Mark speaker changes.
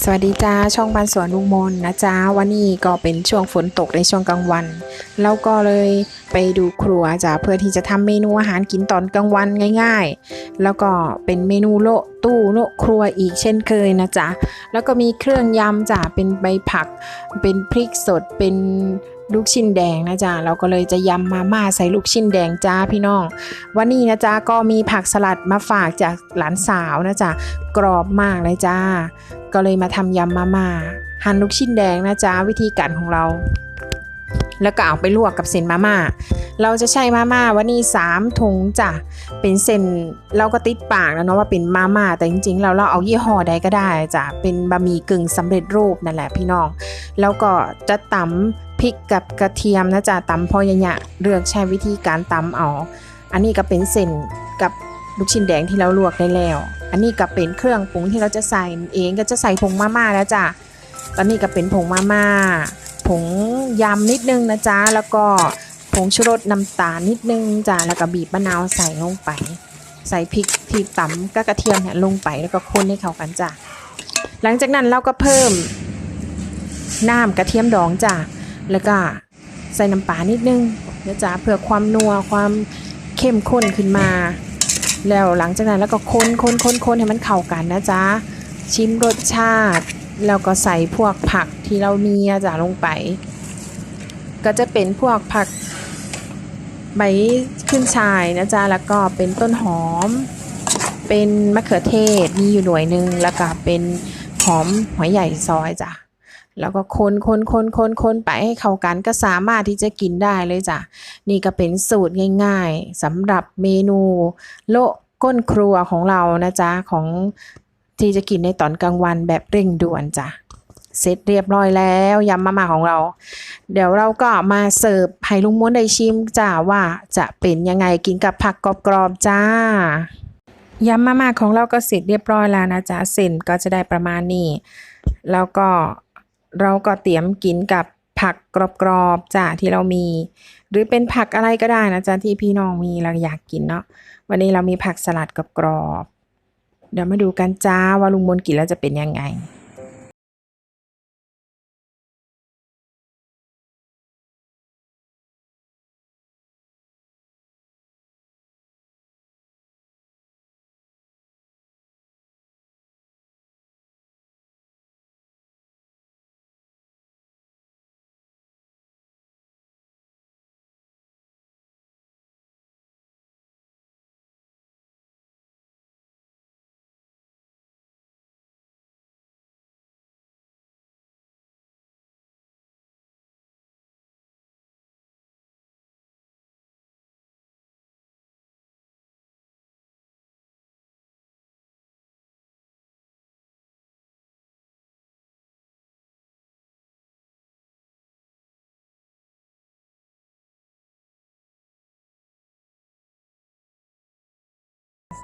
Speaker 1: สวัสดีจ้าช่องบ้านสวนลุงมนนะจ้าวันนี้ก็เป็นช่วงฝนตกในช่วงกลางวันแล้วก็เลยไปดูครัวจ้าเพื่อที่จะทำเมนูอาหารกินตอนกลางวันง่าย ๆ แล้วก็เป็นเมนูโลตู้โลครัวอีกเช่นเคยนะจ๊ะแล้วก็มีเครื่องยำจ้าเป็นใบผัก เป็นพริกสดเป็นลูกชิ้นแดงนะจ๊ะเราก็เลยจะยำมาม่าใส่ลูกชิ้นแดงจ้าพี่น้อง วันนี้นะจ๊ะก็มีผักสลัดมาฝากจากหลานสาวนะจ๊ะกรอบมากเลยจ้า ก็เลยมาทำยำมาม่าหั่นลูกชิ้นแดงนะจ๊ะวิธีการของเรา แล้วก็เอาไปลวกกับเส้นมาม่าเราจะใช้มาม่าวันนี้3ถุงจ้ะเป็นเส้นเราก็ติดปากแล้วเนาะว่าเป็นมาม่าแต่จริงๆเราเราเอายี่ห้อใดก็ได้จ้ะเป็นบะหมี่กึ่งสำเร็จรูปนั่นแหละพี่น้อง แล้วก็จะตำพริกกับกระเทียมนะจ๊ะตำพอยังยะเลือกใช้วิธีการตำเอาอันนี้ก็เป็นเส้นกับ ลูกชิ้นแดงที่เราลวกได้แล้ว อันนี้ก็เป็นเครื่องปรุงที่เราจะใส่เองก็จะใส่ผงมาม่าแล้วจ้ะ ตอนนี้ก็เป็นผงมาม่า ผงยำนิดนึงนะจ๊ะ แล้วก็ผงชูรสน้ำตาลนิดนึงจ้ะ แล้วก็บีบมะนาวใส่ลงไป ใส่พริกที่ตำกับกระเทียมเนี่ยลงไปแล้วก็คนให้เข้ากันจ้ะ หลังจากนั้นเราก็เพิ่มน้ำกระเทียมดองจ้ะ แล้วก็ใส่น้ำปลานิดนึงนะจ๊ะเพื่อความนัวความเข้มข้นขึ้นมา แล้วหลังจากนั้นแล้วก็คนคนคนคนให้มันเข้ากันนะจ๊ะ ชิมรสชาติ แล้วก็ใส่พวกผักที่เรามีจ้ะลงไป ก็จะเป็นพวกผักใบขึ้นชายนะจ๊ะ แล้วก็เป็นต้นหอม เป็นมะเขือเทศมีอยู่หน่วยหนึ่งแล้วก็เป็นหอมหัวใหญ่ซอยจ้ะ แล้วก็คนคนคนคนคนไปให้เข้ากันก็สามารถที่จะกินได้เลยจ้ะ นี่ก็เป็นสูตรง่ายๆสำหรับเมนูโลก้นครัวของเรานะจ๊ะ ของที่จะกินในตอนกลางวันแบบเร่งด่วนจ้ะเสร็จเรียบร้อยแล้วยำมาม่าของเรา เดี๋ยวเราก็มาเสิร์ฟให้ลุงม้วนได้ชิมจ้าว่าจะเป็นยังไงกินกับผักกรอบๆจ้ายำมาม่าของเราก็เสร็จเรียบร้อยแล้วนะจ๊ะเส้นก็จะได้ประมาณนี้ แล้วก็ เราก็เตรียมกินกับผักกรอบๆจ้าที่เรามี หรือเป็นผักอะไรก็ได้นะจ๊ะที่พี่น้องมีเราอยากกินเนาะวันนี้เรามีผักสลัดกรอบๆเดี๋ยวมาดูกันจ้าว่าลุงมนกินแล้วจะเป็นยังไง